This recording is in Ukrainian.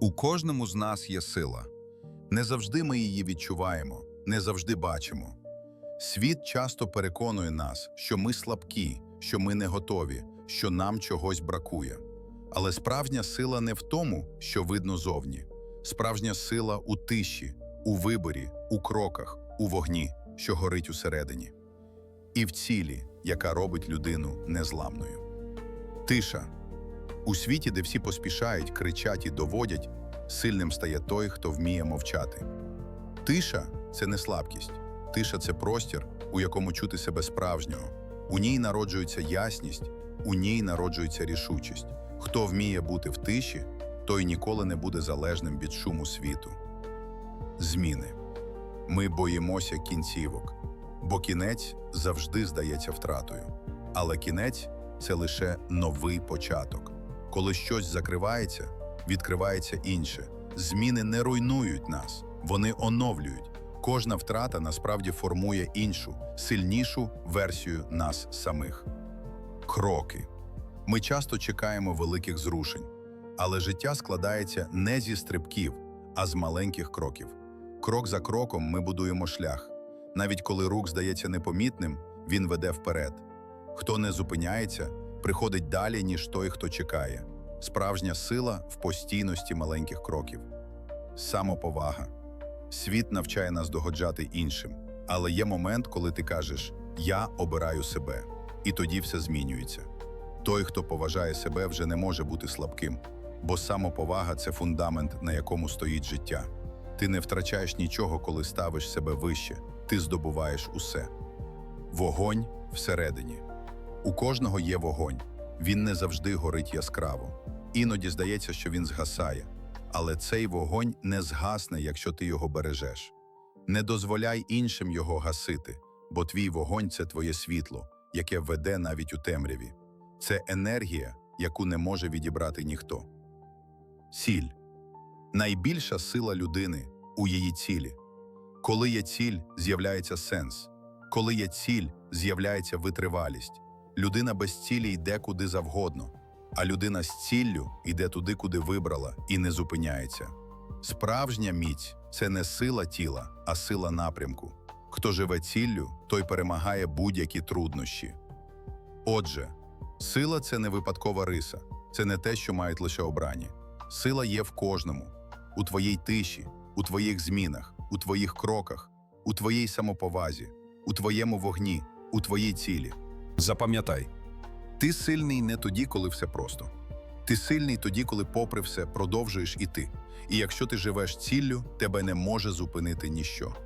У кожному з нас є сила. Не завжди ми її відчуваємо, не завжди бачимо. Світ часто переконує нас, що ми слабкі, що ми не готові, що нам чогось бракує. Але справжня сила не в тому, що видно зовні. Справжня сила у тиші, у виборі, у кроках, у вогні, що горить усередині. І в цілі, яка робить людину незламною. Тиша. У світі, де всі поспішають, кричать і доводять, сильним стає той, хто вміє мовчати. Тиша це не слабкість, тиша це простір, у якому чути себе справжнього. У ній народжується ясність, у ній народжується рішучість. Хто вміє бути в тиші, той ніколи не буде залежним від шуму світу. Зміни. Ми боїмося кінцівок, бо кінець завжди здається втратою. Але кінець це лише новий початок. Коли щось закривається, відкривається інше. Зміни не руйнують нас, вони оновлюють. Кожна втрата насправді формує іншу, сильнішу версію нас самих. Кроки. Ми часто чекаємо великих зрушень, але життя складається не зі стрибків, а з маленьких кроків. Крок за кроком ми будуємо шлях. Навіть коли рух здається непомітним, він веде вперед. Хто не зупиняється, приходить далі, ніж той, хто чекає. Справжня сила в постійності маленьких кроків. Самоповага. Світ навчає нас догоджати іншим. Але є момент, коли ти кажеш Я обираю себе, і тоді все змінюється. Той, хто поважає себе, вже не може бути слабким, бо самоповага це фундамент, на якому стоїть життя. Ти не втрачаєш нічого, коли ставиш себе вище, ти здобуваєш усе. Вогонь всередині. У кожного є вогонь. Він не завжди горить яскраво. Іноді здається, що він згасає. Але цей вогонь не згасне, якщо ти його бережеш. Не дозволяй іншим його гасити, бо твій вогонь це твоє світло, яке веде навіть у темряві. Це енергія, яку не може відібрати ніхто. Сіль найбільша сила людини у її цілі. Коли є ціль, з'являється сенс. Коли є ціль, з'являється витривалість. Людина без цілі йде куди завгодно, а людина з ціллю йде туди, куди вибрала, і не зупиняється. Справжня міць це не сила тіла, а сила напрямку. Хто живе ціллю, той перемагає будь-які труднощі. Отже, сила це не випадкова риса, це не те, що мають лише обрані. Сила є в кожному, у твоїй тиші, у твоїх змінах, у твоїх кроках, у твоїй самоповазі, у твоєму вогні, у твоїй цілі. Запам'ятай, ти сильний не тоді, коли все просто. Ти сильний тоді, коли, попри все, продовжуєш іти. І якщо ти живеш ціллю, тебе не може зупинити ніщо.